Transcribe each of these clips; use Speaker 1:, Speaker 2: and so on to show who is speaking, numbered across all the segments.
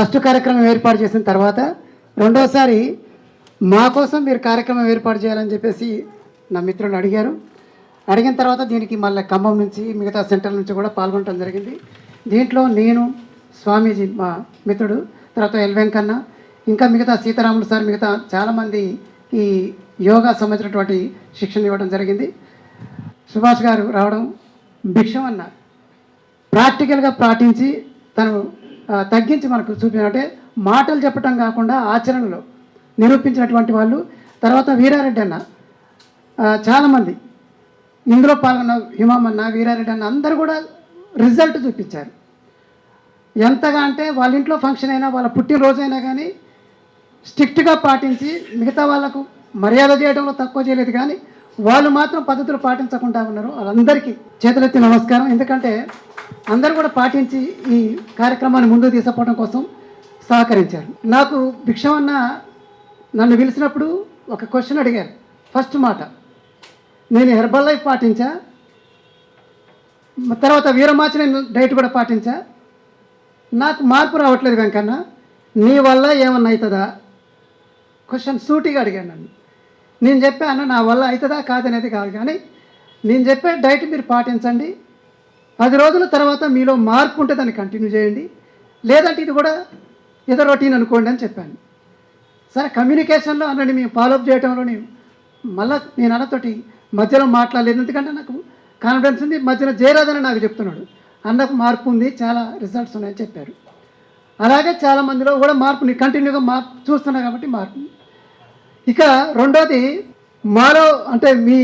Speaker 1: First కార్యక్రమం ఏర్పాటు చేసిన తర్వాత రెండోసారి మా కోసం మీరు కార్యక్రమం ఏర్పాటు చేయాలని చెప్పేసి నా మిత్రులు అడిగారు. అడిగిన తర్వాత దీనికి మళ్ళీ ఖమ్మం నుంచి మిగతా సెంటర్ నుంచి కూడా పాల్గొనడం జరిగింది. దీంట్లో నేను స్వామీజీ మా మిత్రుడు తర్వాత ఎల్ వెంకన్న ఇంకా మిగతా సీతారాములు సార్ మిగతా చాలామంది ఈ యోగా సంబంధించినటువంటి శిక్షణ ఇవ్వడం జరిగింది. సుభాష్ గారు రావడం భిక్షం అన్న. ప్రాక్టికల్గా పాటించి తను తగ్గించి మనకు చూపినట్టే మాటలు చెప్పటం కాకుండా ఆచరణలో నిరూపించినటువంటి వాళ్ళు. తర్వాత వీరారెడ్డి అన్న. చాలామంది. ఇందులో పాల్గొన్న హిమామన్న వీరారెడ్డి అన్న అందరూ కూడా రిజల్ట్ చూపించారు. ఎంతగా అంటే వాళ్ళ ఇంట్లో ఫంక్షన్ అయినా వాళ్ళ పుట్టినరోజైనా అయినా కానీ స్ట్రిక్ట్గా పాటించి మిగతా వాళ్ళకు మర్యాద చేయడంలో తక్కువ చేయలేదు కానీ వాళ్ళు మాత్రం పద్ధతులు పాటించకుండా ఉన్నారు. వాళ్ళందరికీ చేతులెత్తి నమస్కారం. ఎందుకంటే అందరూ కూడా పాటించి ఈ కార్యక్రమాన్ని ముందుకు తీసుకుపోవడం కోసం సహకరించారు. నాకు భిక్షమన్న నన్ను పిలిచినప్పుడు ఒక క్వశ్చన్ అడిగారు. ఫస్ట్ మాట నేను హెర్బల్ లైఫ్ పాటించా? తర్వాత వీరమాచి నేను డైట్ కూడా పాటించా? నాకు మార్పు రావట్లేదు వెంకన్న నీ వల్ల ఏమన్నా అవుతుందా క్వశ్చన్ సూటిగా అడిగాను నన్ను. నేను చెప్పాను నా వల్ల అవుతుందా కాదనేది కాదు కానీ నేను చెప్పే డైట్ మీరు పాటించండి. పది రోజుల తర్వాత మీలో మార్పు ఉంటే దాన్ని కంటిన్యూ చేయండి. లేదంటే ఇది కూడా ఏదో రొటీన్ అనుకోండి అని చెప్పాను. సరే కమ్యూనికేషన్లో అన్నని మేము ఫాలోఅప్ చేయడంలో నేను మళ్ళీ నేను అన్నతోటి మధ్యలో మాట్లాడలేదు. ఎందుకంటే నాకు కాన్ఫిడెన్స్ ఉంది మధ్యలో చేయరాదని నాకు చెప్తున్నాడు. అన్నకు మార్పు ఉంది చాలా రిజల్ట్స్ ఉన్నాయని చెప్పారు. అలాగే చాలా మందిలో కూడా మార్పుని కంటిన్యూగా మార్పు చూస్తున్నా కాబట్టి మార్పు ఇక రెండోది మాలో అంటే మీ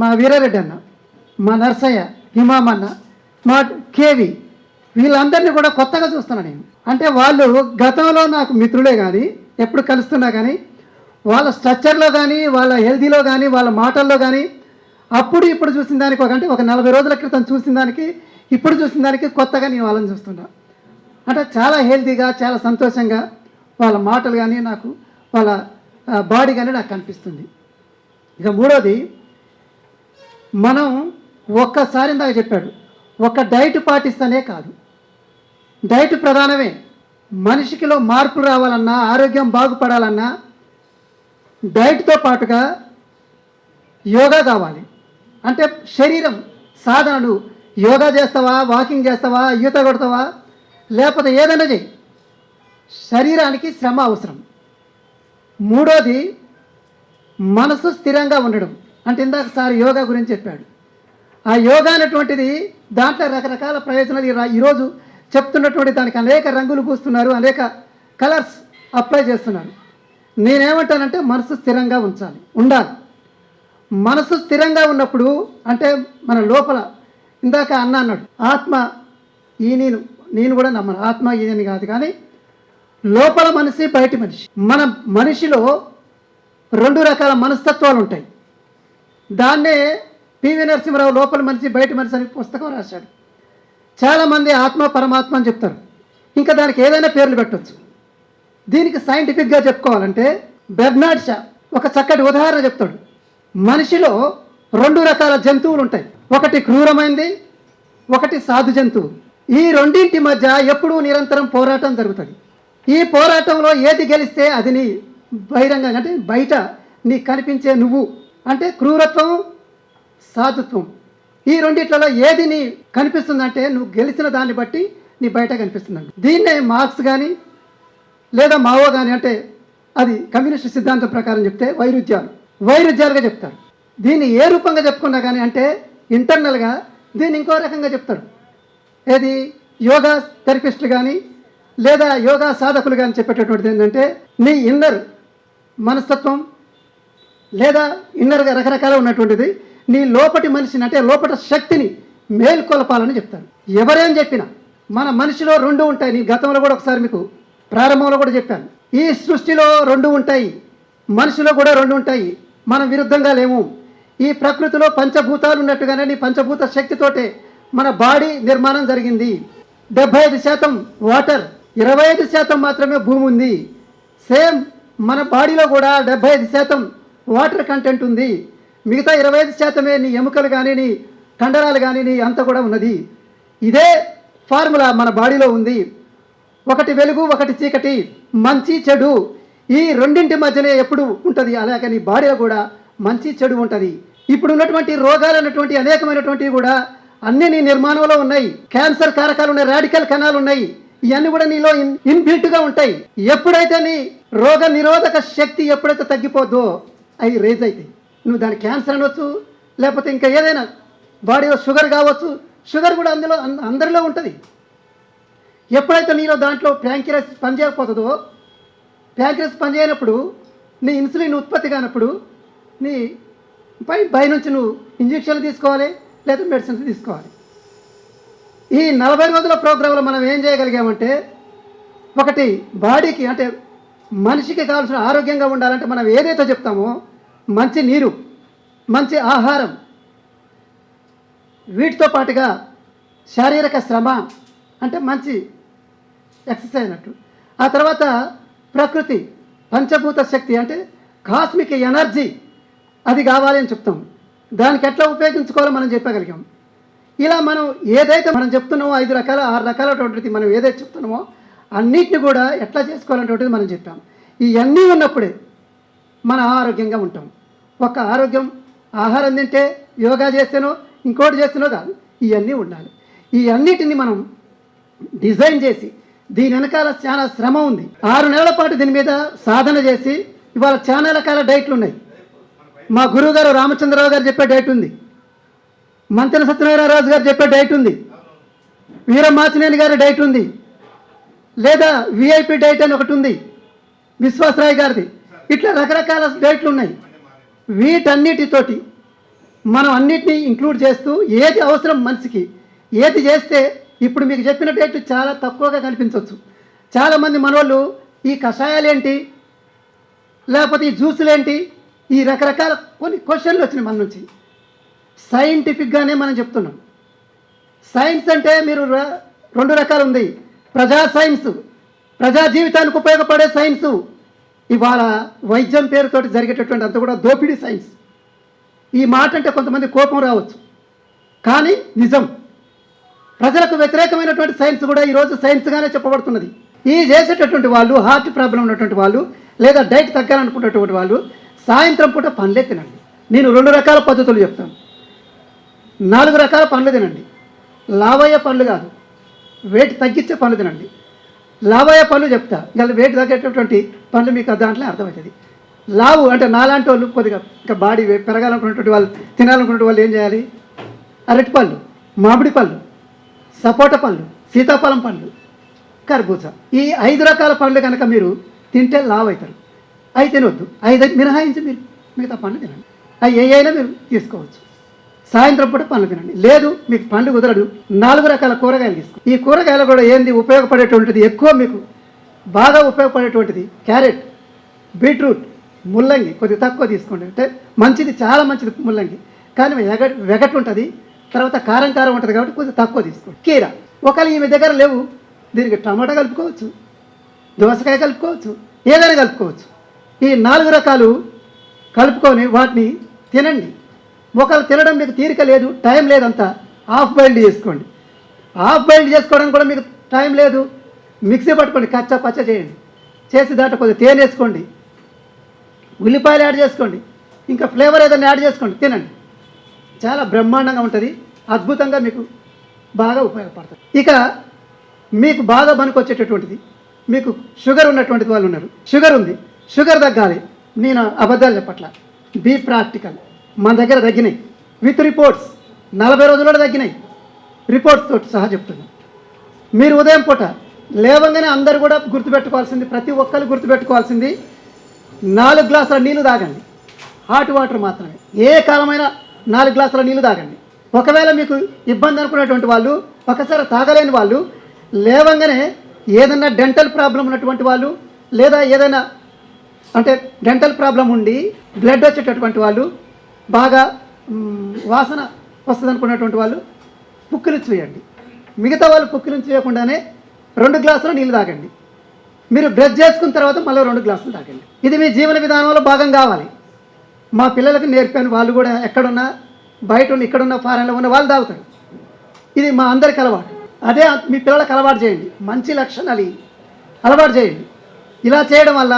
Speaker 1: మా వీరారెడ్డి అన్న మా నర్సయ్య హిమామన్న మా కేవి వీళ్ళందరినీ కూడా కొత్తగా చూస్తున్నాను నేను. అంటే వాళ్ళు గతంలో నాకు మిత్రులే కానీ ఎప్పుడు కలుస్తున్నా కానీ వాళ్ళ స్ట్రక్చర్లో కానీ వాళ్ళ హెల్తీలో కానీ వాళ్ళ మాటల్లో కానీ అప్పుడు ఇప్పుడు చూసిన దానికి ఒక అంటే ఒక నలభై రోజుల క్రితం చూసిన దానికి ఇప్పుడు చూసిన దానికి కొత్తగా నేను వాళ్ళని చూస్తున్నా. అంటే చాలా హెల్తీగా చాలా సంతోషంగా వాళ్ళ మాటలు కానీ నాకు వాళ్ళ బాడీ కానీ నాకు కనిపిస్తుంది. ఇక మూడోది మనం ఒక్కసారి ఇందాక చెప్పాడు ఒక డైట్ పాటిస్తేనే కాదు. డైట్ ప్రధానమే. మనిషికిలో మార్పు రావాలన్నా ఆరోగ్యం బాగుపడాలన్నా డైట్తో పాటుగా యోగా కావాలి. అంటే శరీరం సాధనలు. యోగా చేస్తావా? వాకింగ్ చేస్తావా? ఈత కొడతావా? లేకపోతే ఏదైనా చేయి శరీరానికి శ్రమ అవసరం. మూడోది మనసు స్థిరంగా ఉండడం. అంటే ఇందాక సార్ యోగా గురించి చెప్పాడు. ఆ యోగా అనేటువంటిది దాంట్లో రకరకాల ప్రయోజనాలు ఈ ఈరోజు చెప్తున్నటువంటి దానికి అనేక రంగులు పూస్తున్నారు అనేక కలర్స్ అప్లై చేస్తున్నారు. నేనేమంటానంటే మనసు స్థిరంగా ఉంచాలి ఉండాలి. మనసు స్థిరంగా ఉన్నప్పుడు అంటే మన లోపల ఇందాక అన్న అన్నాడు ఆత్మ ఈ నేను నేను కూడా నమ్మను ఆత్మ ఇదని కాదు కానీ లోపల మనిషి బయటి మనిషి. మన మనిషిలో రెండు రకాల మనస్తత్వాలు ఉంటాయి. దాన్నే పివి నరసింహరావు లోపల మనిషి బయట మనిషి అని పుస్తకం రాశాడు. చాలామంది ఆత్మ పరమాత్మ అని చెప్తారు. ఇంకా దానికి ఏదైనా పేర్లు పెట్టవచ్చు దీనికి సైంటిఫిక్గా చెప్పుకోవాలంటే బెర్నాడ్ షా ఒక చక్కటి ఉదాహరణ చెప్తాడు. మనిషిలో రెండు రకాల జంతువులు ఉంటాయి. ఒకటి క్రూరమైంది ఒకటి సాధు జంతువు. ఈ రెండింటి మధ్య ఎప్పుడూ నిరంతరం పోరాటం జరుగుతుంది. ఈ పోరాటంలో ఏది గెలిస్తే అది నీ బహిరంగంగా అంటే బయట నీకు కనిపించే నువ్వు. అంటే క్రూరత్వం సాధుత్వం. ఈ రెండిట్లలో ఏది నీ కనిపిస్తుందంటే నువ్వు గెలిచిన దాన్ని బట్టి నీ బయట కనిపిస్తుందండి. దీన్నే మార్క్స్ కానీ లేదా మావో కానీ అంటే అది కమ్యూనిస్ట్ సిద్ధాంతం ప్రకారం చెప్తే వైరుధ్యాలు. వైరుధ్యాలుగా చెప్తారు. దీన్ని ఏ రూపంగా చెప్పుకున్నా కానీ అంటే ఇంటర్నల్గా దీన్ని ఇంకో రకంగా చెప్తారు. ఏది? యోగా థెరపిస్టులు కానీ లేదా యోగా సాధకులు కానీ చెప్పేటటువంటిది ఏంటంటే నీ ఇన్నర్ మనస్తత్వం లేదా ఇన్నర్గా రకరకాల ఉన్నటువంటిది నీ లోపటి మనిషిని అంటే లోపట శక్తిని మేల్కొలపాలని చెప్తాను ఎవరేం చెప్పినా మన మనిషిలో రెండు ఉంటాయి. నీ గతంలో కూడా ఒకసారి మీకు ప్రారంభంలో కూడా చెప్పాను. ఈ సృష్టిలో రెండు ఉంటాయి. మనిషిలో కూడా రెండు ఉంటాయి. మనం విరుద్ధంగా లేము. ఈ ప్రకృతిలో పంచభూతాలు ఉన్నట్టుగానే నీ పంచభూత శక్తితోటే మన బాడీ నిర్మాణం జరిగింది. డెబ్బై ఐదు శాతం వాటర్ ఇరవై ఐదు శాతం మాత్రమే భూమి ఉంది. సేమ్ మన బాడీలో కూడా డెబ్బై ఐదు శాతం వాటర్ కంటెంట్ ఉంది. మిగతా ఇరవై ఐదు శాతమే నీ ఎముకలు కానీ నీ కండరాలు కానీ నీ అంత కూడా ఉన్నది. ఇదే ఫార్ములా మన బాడీలో ఉంది. ఒకటి వెలుగు ఒకటి చీకటి మంచి చెడు. ఈ రెండింటి మధ్యనే ఎప్పుడు ఉంటుంది? అలాగే నీ బాడీలో కూడా మంచి చెడు ఉంటుంది. ఇప్పుడు ఉన్నటువంటి రోగాలు అన్నటువంటి అనేకమైనటువంటివి కూడా అన్ని నీ నిర్మాణంలో ఉన్నాయి. క్యాన్సర్ కారకాలు ఉన్నాయి రాడికల్ కణాలు ఉన్నాయి. ఇవన్నీ కూడా నీలో ఇన్ ఇన్బిల్ట్గా ఉంటాయి. ఎప్పుడైతే నీ రోగ నిరోధక శక్తి ఎప్పుడైతే తగ్గిపోద్దో అవి రేజ్ అవుతాయి నువ్వు దాని క్యాన్సర్ అనవచ్చు లేకపోతే ఇంకా ఏదైనా బాడీలో షుగర్ కావచ్చు షుగర్ కూడా అందులో అందరిలో ఉంటుంది. ఎప్పుడైతే నీలో దాంట్లో ప్యాంక్రియస్ పనిచేయకపోతుందో ప్యాంక్రియస్ పనిచేయనప్పుడు నీ ఇన్సులిన్ ఉత్పత్తి కానప్పుడు నీ పై బయ నుంచి నువ్వు ఇంజక్షన్లు తీసుకోవాలి లేదా మెడిసిన్స్ తీసుకోవాలి. ఈ నలభై రోజుల ప్రోగ్రాంలో మనం ఏం చేయగలిగామంటే ఒకటి బాడీకి అంటే మనిషికి కావాల్సిన ఆరోగ్యంగా ఉండాలంటే మనం ఏదైతే చెప్తామో మంచి నీరు మంచి ఆహారం. వీటితో పాటుగా శారీరక శ్రమ అంటే మంచి ఎక్సర్సైజ్ అన్నట్టు. ఆ తర్వాత ప్రకృతి పంచభూత శక్తి అంటే కాస్మిక్ ఎనర్జీ అది కావాలి అని చెప్తాం. దానికి ఎట్లా ఉపయోగించుకోవాలో మనం చెప్పగలిగాం. ఇలా మనం ఏదైతే మనం చెప్తున్నామో ఐదు రకాల ఆరు రకాలటువంటిది మనం ఏదైతే చెప్తున్నామో అన్నిటిని కూడా ఎట్లా చేసుకోవాలనేటువంటిది మనం చెప్పాం. ఇవన్నీ ఉన్నప్పుడే మన ఆరోగ్యంగా ఉంటాం. ఒక ఆరోగ్యం ఆహారం తింటే యోగా చేస్తేనో ఇంకోటి చేస్తేనో కాదు ఇవన్నీ ఉండాలి. ఈ అన్నిటిని మనం డిజైన్ చేసి దీని వెనకాల చాలా శ్రమ ఉంది. ఆరు నెలల పాటు దీని మీద సాధన చేసి ఇవాళ చాలా రకాల డైట్లు ఉన్నాయి. మా గురువు గారు రామచంద్రరావు గారు చెప్పే డైట్ ఉంది. మంతెన సత్యనారాయణరాజు గారు చెప్పే డైట్ ఉంది. వీరమాచినేని గారి డైట్ ఉంది. లేదా విఐపి డైట్ అని ఒకటి ఉంది. విశ్వాసరాయ్ గారిది. ఇట్లా రకరకాల డైట్లు ఉన్నాయి. వీటన్నిటితోటి మనం అన్నిటినీ ఇంక్లూడ్ చేస్తూ ఏది అవసరం మనిషికి ఏది చేస్తే ఇప్పుడు మీకు చెప్పిన డేట్ చాలా తక్కువగా కనిపించవచ్చు చాలామంది మనవాళ్ళు ఈ కషాయాలు ఏంటి లేకపోతే ఈ జ్యూసులేంటి ఈ రకరకాల కొన్ని క్వశ్చన్లు వచ్చినాయి మన నుంచి. సైంటిఫిక్గానే మనం చెప్తున్నాం. సైన్స్ అంటే మీరు రెండు రకాలు ఉంది ప్రజా సైన్స్ ప్రజా జీవితానికి ఉపయోగపడే సైన్సు ఇవాళ వైద్యం పేరుతోటి జరిగేటటువంటి అంత కూడా దోపిడీ సైన్స్. ఈ మాట అంటే కొంతమంది కోపం రావచ్చు. కానీ నిజం. ప్రజలకు వ్యతిరేకమైనటువంటి సైన్స్ కూడా ఈరోజు సైన్స్గానే చెప్పబడుతున్నది. ఈ చేసేటటువంటి వాళ్ళు హార్ట్ ప్రాబ్లం ఉన్నటువంటి వాళ్ళు లేదా డైట్ తగ్గాలనుకున్నటువంటి వాళ్ళు సాయంత్రం పూట పండ్లే తినండి. నేను రెండు రకాల పద్ధతులు చెప్తాను. నాలుగు రకాల పండ్లు తినండి. లావయ్య పండ్లు కాదు వెయిట్ తగ్గించే పండ్లు తినండి. లావయ్య పనులు చెప్తా. ఇంకా వెయిట్ తగ్గేటటువంటి పండ్లు మీకు దాంట్లో అర్థమవుతుంది. లావు అంటే నాలాంటి వాళ్ళు కొద్దిగా ఇంకా బాడీ పెరగాలనుకున్నటువంటి వాళ్ళు తినాలనుకున్నటువంటి వాళ్ళు ఏం చేయాలి? అరటి పళ్ళు మామిడి పళ్ళు సపోటా పళ్ళు సీతాఫలం పండ్లు కర్బూజా. ఈ ఐదు రకాల పండ్లు కనుక మీరు తింటే లావు అవుతారు అవి తినవద్దు ఐదు మినహాయించి మీరు మిగతా పండ్లు తినండి. అవి ఏ అయినా మీరు తీసుకోవచ్చు. సాయంత్రం పూట పండ్లు తినండి. లేదు మీకు పండు కుదరడు నాలుగు రకాల కూరగాయలు తీసుకు ఈ కూరగాయలు కూడా ఏంది? ఉపయోగపడేటువంటిది ఎక్కువ మీకు బాగా ఉపయోగపడేటువంటిది క్యారెట్ బీట్రూట్ ముల్లంగి. కొద్దిగా తక్కువ తీసుకోండి. అంటే మంచిది చాలా మంచిది ముల్లంగి. కానీ వెగ వెగట్ ఉంటుంది తర్వాత కారం కారం ఉంటుంది కాబట్టి కొద్దిగా తక్కువ తీసుకోండి. కీర. ఒకవేళ ఈమె దగ్గర లేవు దీనికి టమాటా కలుపుకోవచ్చు దోసకాయ కలుపుకోవచ్చు ఏదైనా కలుపుకోవచ్చు. ఈ నాలుగు రకాలు కలుపుకొని వాటిని తినండి. ఒకళ్ళు తినడం మీకు తీరిక లేదు టైం లేదంతా హాఫ్ బాయిల్డ్ చేసుకోండి. హాఫ్ బాయిల్డ్ చేసుకోవడానికి కూడా మీకు టైం లేదు. మిక్సీ పట్టుకోండి కచ్చ పచ్చ చేయండి. చేసి దాంట్లో కొద్దిగా తేనె వేసుకోండి. ఉల్లిపాయలు యాడ్ చేసుకోండి. ఇంకా ఫ్లేవర్ ఏదైనా యాడ్ చేసుకోండి తినండి. చాలా బ్రహ్మాండంగా ఉంటుంది. అద్భుతంగా మీకు బాగా ఉపయోగపడుతుంది. ఇక మీకు బాగా పనికొచ్చేటటువంటిది మీకు షుగర్ ఉన్నటువంటి వాళ్ళు ఉన్నారు. షుగర్ ఉంది. షుగర్ తగ్గాలి. నేను అబద్ధాలు చెప్పట్ల. Be practical. మన దగ్గర తగ్గినాయి. విత్ రిపోర్ట్స్ నలభై రోజుల్లో తగ్గినాయి. రిపోర్ట్స్ తోటి సహా చెప్తున్నాను మీరు ఉదయం పూట లేవంగానే అందరు కూడా గుర్తుపెట్టుకోవాల్సింది ప్రతి ఒక్కరు గుర్తుపెట్టుకోవాల్సింది నాలుగు గ్లాసుల నీళ్ళు తాగండి. హాట్ వాటర్ మాత్రమే. ఏ కాలమైనా నాలుగు గ్లాసుల నీళ్ళు తాగండి. ఒకవేళ మీకు ఇబ్బంది అనుకున్నటువంటి వాళ్ళు ఒకసారి తాగలేని వాళ్ళు లేవంగానే ఏదైనా డెంటల్ ప్రాబ్లం ఉన్నటువంటి వాళ్ళు లేదా ఏదైనా అంటే డెంటల్ ప్రాబ్లం ఉండి బ్లడ్ వచ్చేటటువంటి వాళ్ళు బాగా వాసన వస్తుంది అనుకున్నటువంటి వాళ్ళు పుక్కిలించి వేయండి మిగతా వాళ్ళు పుక్కిలించి వేయకుండానే రెండు గ్లాసులు నీళ్ళు తాగండి. మీరు బ్రష్ చేసుకున్న తర్వాత మళ్ళీ రెండు గ్లాసులు తాగండి. ఇది మీ జీవన విధానంలో భాగం కావాలి. మా పిల్లలకు నేర్పాను. వాళ్ళు కూడా ఎక్కడున్నా బయట ఉన్న ఇక్కడున్న ఫారెన్లో ఉన్న వాళ్ళు తాగుతారు. ఇది మా అందరికి అలవాటు. అదే మీ పిల్లలకు అలవాటు చేయండి. మంచి లక్షణాలు అలవాటు చేయండి. ఇలా చేయడం వల్ల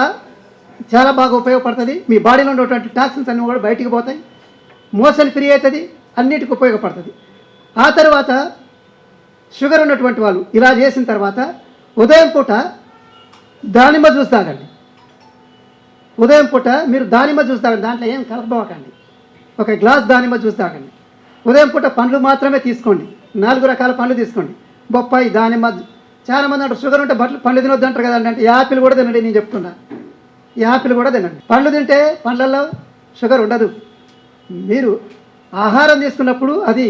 Speaker 1: చాలా బాగా ఉపయోగపడుతుంది. మీ బాడీలో ఉన్నటువంటి టాక్సిన్స్ అన్నీ కూడా బయటికి పోతాయి. మోసలు ఫ్రీ అవుతుంది అన్నిటికి ఉపయోగపడుతుంది. ఆ తర్వాత షుగర్ ఉన్నటువంటి వాళ్ళు ఇలా చేసిన తర్వాత ఉదయం పూట దానిమ్మ జ్యూస్ తాగండి. ఉదయం పూట మీరు దానిమ్మ జ్యూస్ తాగండి. దాంట్లో ఏం కలపబోకండి ఒక గ్లాస్ దానిమ్మ జ్యూస్ తాగండి. ఉదయం పూట పండ్లు మాత్రమే తీసుకోండి. నాలుగు రకాల పండ్లు తీసుకోండి. బొప్పాయి దానిమ్మ చాలా మంది అంటారు షుగర్ ఉంటే బట్టలు పండ్లు తినొద్దు అంటారు కదండి అంటే యాపిల్ కూడా తినండి నేను చెప్తున్నా. యాపిల్ కూడా తినండి. పండ్లు తింటే పండ్లలో షుగర్ ఉండదు. మీరు ఆహారం తీసుకున్నప్పుడు అది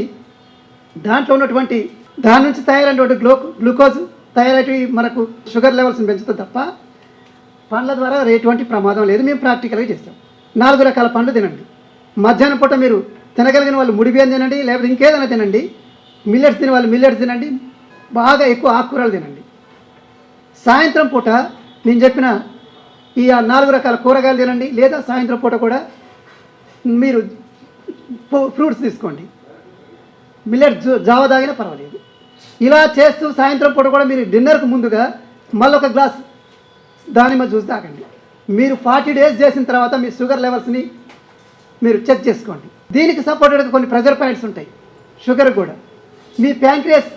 Speaker 1: దాంట్లో ఉన్నటువంటి దాని నుంచి తయారైనటువంటి గ్లో గ్లూకోజ్ తయారైనవి మనకు షుగర్ లెవెల్స్ని పెంచుతుంది తప్ప పండ్ల ద్వారా ఎటువంటి ప్రమాదం లేదు. మేము ప్రాక్టికల్గా చేస్తాం. నాలుగు రకాల పండ్లు తినండి. మధ్యాహ్నం పూట మీరు తినగలిగిన వాళ్ళు ముడి బియ్యం తినండి లేకపోతే ఇంకేదైనా తినండి. మిల్లెట్స్ తినే వాళ్ళు మిల్లెట్స్ తినండి బాగా ఎక్కువ ఆకుకూరలు తినండి. సాయంత్రం పూట నేను చెప్పిన ఈ నాలుగు రకాల కూరగాయలు తినండి లేదా సాయంత్రం పూట కూడా మీరు ఫ్రూట్స్ తీసుకోండి. మిల్లెట్ జావ తాగినా పర్వాలేదు. ఇలా చేస్తూ సాయంత్రం పూట కూడా మీరు డిన్నర్కు ముందుగా మళ్ళీ ఒక గ్లాస్ దానిమ్మ జ్యూస్ తాగండి. మీరు ఫార్టీ డేస్ చేసిన తర్వాత మీ షుగర్ లెవెల్స్ని మీరు చెక్ చేసుకోండి. దీనికి సపోర్టెడ్గా కొన్ని ప్రెజర్ పాయింట్స్ ఉంటాయి. షుగర్ కూడా. మీ ప్యాంక్రియస్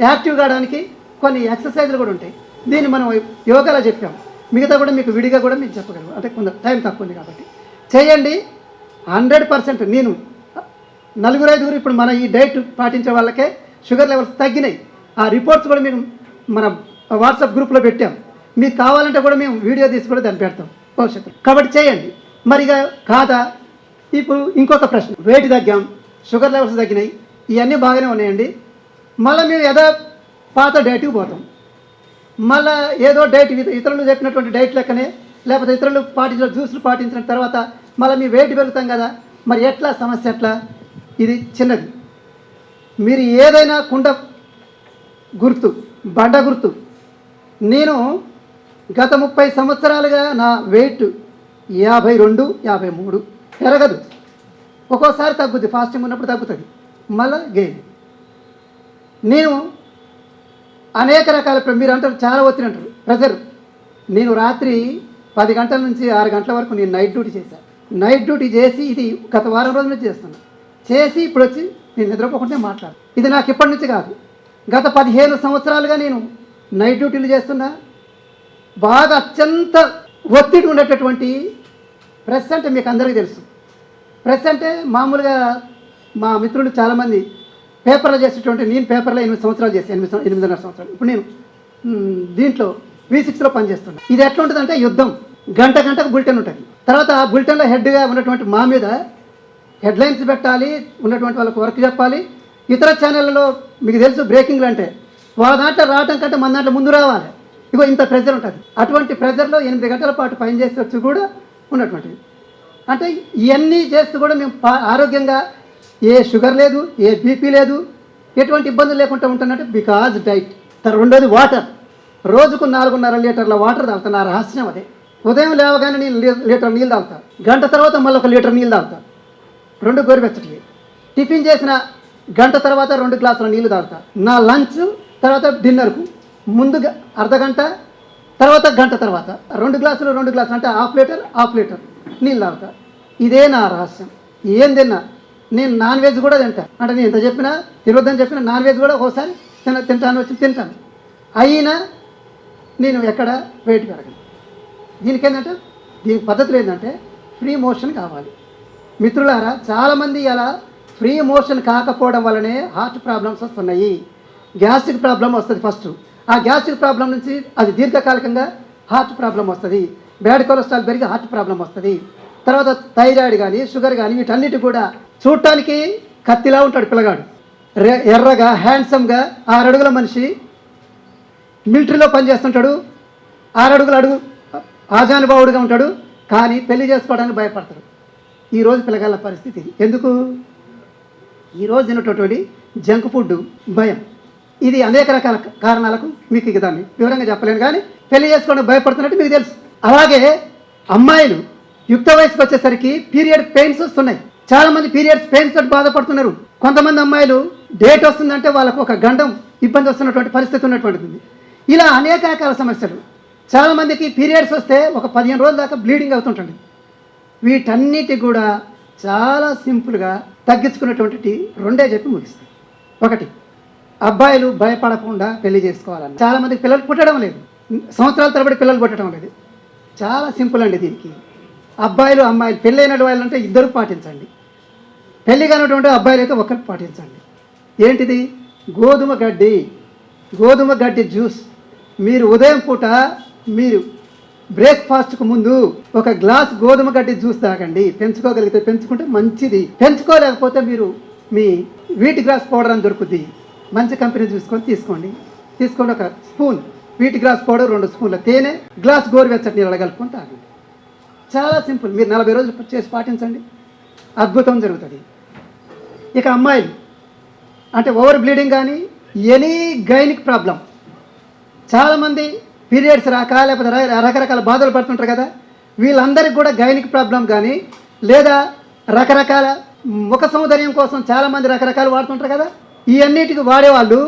Speaker 1: యాక్టివ్ కావడానికి కొన్ని ఎక్సర్సైజ్లు కూడా ఉంటాయి. దీన్ని మనం యోగాలో చెప్పాము మిగతా కూడా మీకు విడిగా కూడా మీకు చెప్పగలము అంటే కొంత టైం తక్కువ ఉంది కాబట్టి. చేయండి. హండ్రెడ్ పర్సెంట్ నేను. నలుగురు ఐదుగురు ఇప్పుడు మన ఈ డైట్ పాటించే వాళ్ళకే షుగర్ లెవెల్స్ తగ్గినాయి. ఆ రిపోర్ట్స్ కూడా మేము మన వాట్సాప్ గ్రూప్లో పెట్టాం. మీకు కావాలంటే కూడా మేము వీడియో తీసి కూడా దాన్ని పెడతాం. భవిష్యత్తు కాబట్టి చేయండి. మరి ఇక కాదా? ఇప్పుడు ఇంకొక ప్రశ్న. వెయిట్ తగ్గాం షుగర్ లెవెల్స్ తగ్గినాయి ఇవన్నీ బాగానే ఉన్నాయండి. మళ్ళీ మేము ఏదో పాత డైట్కి పోతాం. మళ్ళీ ఏదో డైట్ ఇతరులు చెప్పినటువంటి డైట్ లెక్కనే లేకపోతే ఇతరులు పాటించిన జ్యూస్లు పాటించిన తర్వాత మళ్ళీ మీ వెయిట్ పెరుగుతాం కదా. మరి ఎట్లా? సమస్య ఎట్లా? ఇది చిన్నది. మీరు ఏదైనా కుండ గుర్తు బండ గుర్తు. నేను గత ముప్పై సంవత్సరాలుగా నా వెయిట్ యాభై రెండు యాభై మూడు పెరగదు. ఒక్కోసారి తగ్గుద్ది. ఫాస్టింగ్ ఉన్నప్పుడు తగ్గుతుంది. మళ్ళీ గెయిన్ నేను అనేక రకాల మీరు అంటారు చాలా ఒత్తిడి అంటారు. ప్రెజర్ నేను రాత్రి పది గంటల నుంచి ఆరు గంటల వరకు నేను నైట్ డ్యూటీ చేశాను నైట్ డ్యూటీ చేసి ఇది గత వారం రోజుల నుంచి చేస్తున్నాను చేసి ఇప్పుడు వచ్చి నేను నిద్రపోకుండా మాట్లాడు ఇది నాకు ఇప్పటి నుంచి కాదు. గత పదిహేను సంవత్సరాలుగా నేను నైట్ డ్యూటీలు చేస్తున్నా. బాగా అత్యంత ఒత్తిడి ఉండేటటువంటి ప్రెస్ అంటే మీకు అందరికీ తెలుసు. ప్రెస్ అంటే మామూలుగా మా మిత్రులు చాలామంది పేపర్లో చేసేటువంటి నేను పేపర్లో ఎనిమిది సంవత్సరాలు చేసి ఎనిమిది ఎనిమిదిన్నర సంవత్సరాలు. ఇప్పుడు నేను దీంట్లో వి సిక్స్లో పనిచేస్తున్నాను ఇది ఎట్లా ఉంటుందంటే యుద్ధం. గంట గంటకు బులెటిన్ ఉంటుంది. తర్వాత ఆ బులెటిన్లో హెడ్గా ఉన్నటువంటి మా మీద హెడ్లైన్స్ పెట్టాలి ఉన్నటువంటి వాళ్ళకి వర్క్ చెప్పాలి. ఇతర ఛానళ్ళలో మీకు తెలుసు బ్రేకింగ్లు అంటే వాళ్ళ దాంట్లో రావటం కంటే మన దాంట్లో ముందు రావాలి. ఇగో ఇంత ప్రెజర్ ఉంటుంది. అటువంటి ప్రెజర్లో ఎనిమిది గంటల పాటు పని వచ్చి కూడా ఉన్నటువంటిది. అంటే ఇవన్నీ చేస్తూ కూడా మేము పా- ఆరోగ్యంగా ఏ షుగర్ లేదు ఏ బీపీ లేదు ఎటువంటి ఇబ్బందులు లేకుండా ఉంటున్నట్టు బికాజ్ డైట్. రెండోది వాటర్. రోజుకు నాలుగున్నర లీటర్ల వాటర్ తాగుతాను నా రహస్యం అదే. ఉదయం లేవగానే నేను లీటర్ నీళ్ళు తాగుతా. గంట తర్వాత మళ్ళీ ఒక లీటర్ నీళ్ళు తాగుతా. రెండు గోరువెచ్చటివి. టిఫిన్ చేసిన గంట తర్వాత రెండు గ్లాసుల నీళ్ళు తాగుతా. నా లంచ్ తర్వాత డిన్నర్కు ముందు అర్ధ గంట తర్వాత గంట తర్వాత రెండు గ్లాసులు రెండు గ్లాసులు అంటే హాఫ్ లీటర్ హాఫ్ లీటర్ నీళ్ళు తాగుతా. ఇదే నా రహస్యం. ఏం తిన్నా? నేను నాన్ వెజ్ కూడా తింటా. అంటే నేను ఎంత చెప్పినా తినొద్దని చెప్పినా నాన్ వెజ్ కూడా ఒకసారి తిన తింటాను వచ్చి తింటాను. అయినా నేను ఎక్కడ వెయిట్ పెరగను దీనికి ఏంటంటే దీనికి పద్ధతులు ఏంటంటే ఫ్రీ మోషన్ కావాలి. మిత్రులారా చాలామంది అలా ఫ్రీ మోషన్ కాకపోవడం వల్లనే హార్ట్ ప్రాబ్లమ్స్ వస్తున్నాయి. గ్యాస్ట్రిక్ ప్రాబ్లం వస్తుంది ఫస్ట్ ఆ గ్యాస్ట్రిక్ ప్రాబ్లం నుంచి అది దీర్ఘకాలికంగా హార్ట్ ప్రాబ్లం వస్తుంది. బ్యాడ్ కొలెస్ట్రాల్ పెరిగి హార్ట్ ప్రాబ్లం వస్తుంది. తర్వాత థైరాయిడ్ కానీ షుగర్ కానీ వీటన్నిటి కూడా చూడటానికి కత్తిలా ఉంటాడు పిల్లగాడు. ఎర్రగా హ్యాండ్సమ్గా ఆరడుగుల మనిషి మిలిటరీలో పనిచేస్తుంటాడు. ఆరడుగుల అడుగు ఆజానుభావుడిగా ఉంటాడు కానీ పెళ్ళి చేసుకోవడానికి భయపడతాడు. ఈరోజు పిల్లగాళ్ళ పరిస్థితి ఎందుకు? ఈరోజు తిన్నటువంటి జంక్ ఫుడ్ భయం. ఇది అనేక రకాల కారణాలకు మీకు ఇక దాన్ని వివరంగా చెప్పలేను కానీ పెళ్ళి చేసుకోవడం భయపడుతున్నట్టు మీకు తెలుసు. అలాగే అమ్మాయిలు యుక్త వయసుకు వచ్చేసరికి పీరియడ్ పెయిన్స్ వస్తున్నాయి. చాలా మంది పీరియడ్స్ పెయిన్స్ తోటి బాధపడుతున్నారు. కొంతమంది అమ్మాయిలు డేట్ వస్తుందంటే వాళ్ళకు ఒక గండం ఇబ్బంది వస్తున్నటువంటి పరిస్థితి ఉన్నటువంటిది. ఇలా అనేక రకాల సమస్యలు. చాలామందికి పీరియడ్స్ వస్తే ఒక పదిహేను రోజుల దాకా బ్లీడింగ్ అవుతుంటుంది. వీటన్నిటి కూడా చాలా సింపుల్గా తగ్గించుకున్నటువంటి రెండే చెప్పి ముగిస్తాయి. ఒకటి అబ్బాయిలు భయపడకుండా పెళ్ళి చేసుకోవాలని చాలామందికి పిల్లలు పుట్టడం లేదు. సంవత్సరాల తరబడి పిల్లలు పుట్టడం లేదు. చాలా సింపుల్ అండి దీనికి. అబ్బాయిలు అమ్మాయిలు పెళ్ళైన వాళ్ళంటే ఇద్దరు పాటించండి. పెళ్ళి కానటువంటి అబ్బాయిలు అయితే ఒకరు పాటించండి. ఏంటిది? గోధుమ గడ్డి. గోధుమ గడ్డి జ్యూస్. మీరు ఉదయం పూట మీరు బ్రేక్ఫాస్ట్కు ముందు ఒక గ్లాస్ గోధుమ గడ్డి జ్యూస్ తాగండి. పెంచుకోగలిగితే పెంచుకుంటే మంచిది. పెంచుకోలేకపోతే మీరు మీ వీటి గ్లాస్ పౌడర్ అని దొరుకుద్ది. మంచి కంపెనీ చూసుకొని తీసుకోండి. తీసుకోండి ఒక స్పూన్ వీటి గ్లాస్ పౌడర్ రెండు స్పూన్ల తేనె గ్లాస్ గోరువెచ్చటి నీళ్ళు కలుపుకొని తాగండి. చాలా సింపుల్. మీరు నలభై రోజులు చేసి పాటించండి. అద్భుతం జరుగుతుంది. ఇక అమ్మాయిలు అంటే ఓవర్ బ్లీడింగ్ కానీ ఎనీ గైనిక్ ప్రాబ్లం. చాలామంది పీరియడ్స్ రాక లేకపోతే రకరకాల బాధలు పడుతుంటారు కదా. వీళ్ళందరికీ కూడా గైనిక్ ప్రాబ్లం కానీ లేదా రకరకాల ముఖ సౌందర్యం కోసం చాలామంది రకరకాలు వాడుతుంటారు కదా. ఈ అన్నిటికి వాడేవాళ్ళు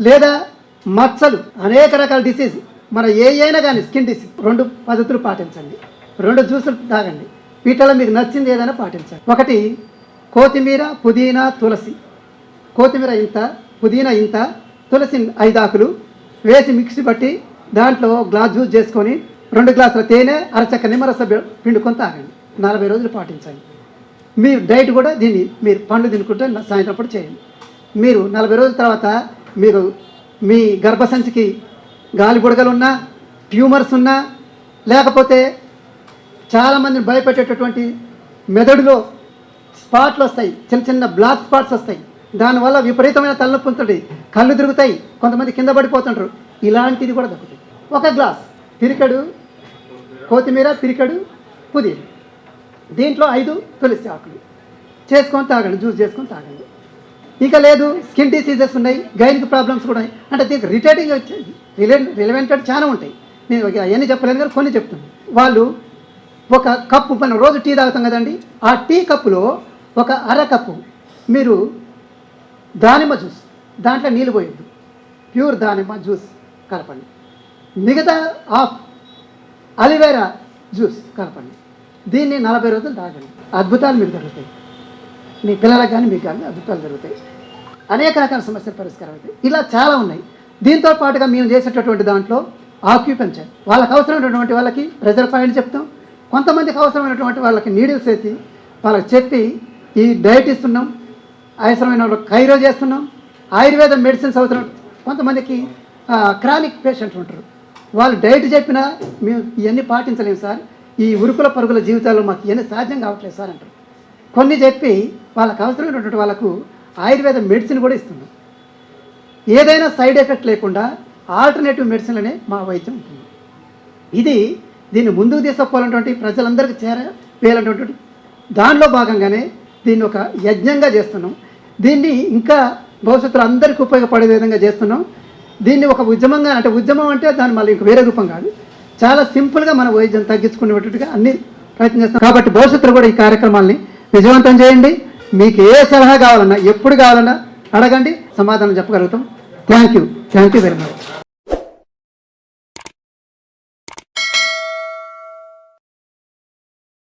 Speaker 1: లేదా మచ్చలు అనేక రకాల డిసీజ్ మన ఏ అయినా కానీ స్కిన్ డిసీజ్ రెండు పద్ధతులు పాటించండి. రెండు జ్యూసులు తాగండి. వీటిలో మీకు నచ్చింది ఏదైనా పాటించండి. ఒకటి కొత్తిమీర పుదీనా తులసి. కొత్తిమీర ఇంత పుదీనా ఇంత తులసి ఐదు ఆకులు వేసి మిక్సీ పట్టి దాంట్లో గ్లాస్ జ్యూస్ చేసుకొని రెండు గ్లాసుల తేనె అరచక్క నిమ్మరస పిండుకొని తాగండి. నలభై రోజులు పాటించండి మీ డైట్ కూడా దీన్ని మీరు పండు తినుకుంటే సాయంత్రం పూట చేయండి. మీరు నలభై రోజుల తర్వాత మీరు మీ గర్భసంచికి గాలి బుడగలు ఉన్నా ట్యూమర్స్ ఉన్నా లేకపోతే చాలామందిని భయపెట్టేటటువంటి మెదడులో స్పాట్లు వస్తాయి. చిన్న చిన్న బ్లాక్ స్పాట్స్ వస్తాయి. దానివల్ల విపరీతమైన తలనొప్పి ఉంటుంది. కళ్ళు తిరుగుతాయి. కొంతమంది కింద పడిపోతుంటారు. ఇలాంటిది కూడా దక్కుతుంది ఒక గ్లాస్ పిరికడు కొత్తిమీర పిరికడు పుదీనా. దీంట్లో ఐదు తులసి ఆకులు. చేసుకొని తాగండి జ్యూస్ చేసుకొని తాగండి. ఇంకా లేదు స్కిన్ డిసీజెస్ ఉన్నాయి గైనిక్ ప్రాబ్లమ్స్ కూడా ఉన్నాయి. అంటే దీనికి రిలేటింగ్ రిలే రిలవెంటెడ్ చాలా ఉంటాయి. నేను అవన్నీ చెప్పలేను కానీ కొన్ని చెప్తున్నాను. వాళ్ళు ఒక కప్పు మనం రోజు టీ తాగుతాం కదండి ఆ టీ కప్పులో ఒక అర కప్పు మీరు దానిమ్మ జ్యూస్ దాంట్లో నీళ్ళు పోయొద్దు. ప్యూర్ దానిమ్మ జ్యూస్ కలపండి. మిగతా ఆఫ్ అలివేరా జ్యూస్ కలపండి. దీన్ని నలభై రోజులు తాగండి. అద్భుతాలు మీకు జరుగుతాయి. మీ పిల్లలకు కానీ మీకు కానీ అద్భుతాలు జరుగుతాయి. అనేక రకాల సమస్యలు పరిష్కారం అవుతాయి ఇలా చాలా ఉన్నాయి. దీంతో పాటుగా మేము చేసేటటువంటి దాంట్లో ఆక్యుపెంచర్ వాళ్ళకి అవసరమైనటువంటి వాళ్ళకి ప్రెజర్ పాయింట్ చెప్తాం. కొంతమందికి అవసరమైనటువంటి వాళ్ళకి నీడిల్స్ వేసి వాళ్ళకి చెప్పి ఈ డైట్ ఇస్తున్నాం. అవసరమైన వాళ్ళకి కైరో చేస్తున్నాం. ఆయుర్వేద మెడిసిన్స్ అవసరం. కొంతమందికి క్రానిక్ పేషెంట్లు ఉంటారు. వాళ్ళు డైట్ చెప్పినా మేము ఇవన్నీ పాటించలేము సార్. ఈ ఉరుకుల పరుగుల జీవితాల్లో మాకు ఇవన్నీ సాధ్యం కావట్లేదు సార్ అంటారు. కొన్ని చెప్పి వాళ్ళకు అవసరమైనటువంటి వాళ్ళకు ఆయుర్వేద మెడిసిన్ కూడా ఇస్తున్నాం. ఏదైనా సైడ్ ఎఫెక్ట్ లేకుండా ఆల్టర్నేటివ్ మెడిసిన్ అనే మా వైద్యం ఉంటుంది ఇది దీన్ని ముందుకు తీసుకుపోవాలన్నటువంటి ప్రజలందరికీ చేర వేయాలన్నటువంటి దానిలో భాగంగానే దీన్ని ఒక యజ్ఞంగా చేస్తున్నాం. దీన్ని ఇంకా భవిష్యత్తులో అందరికీ ఉపయోగపడే విధంగా చేస్తున్నాం. దీన్ని ఒక ఉద్యమంగా అంటే ఉద్యమం అంటే దాని మళ్ళీ ఇంక వేరే రూపం కాదు. చాలా సింపుల్గా మన వైద్యం తగ్గించుకునేటట్టుగా అన్ని ప్రయత్నం చేస్తాం. కాబట్టి భవిష్యత్తులో కూడా ఈ కార్యక్రమాల్ని విజయవంతం చేయండి. మీకు ఏ సలహా కావాలన్నా ఎప్పుడు కావాలన్నా అడగండి. సమాధానం చెప్పగలుగుతాం. Thank you thank you very much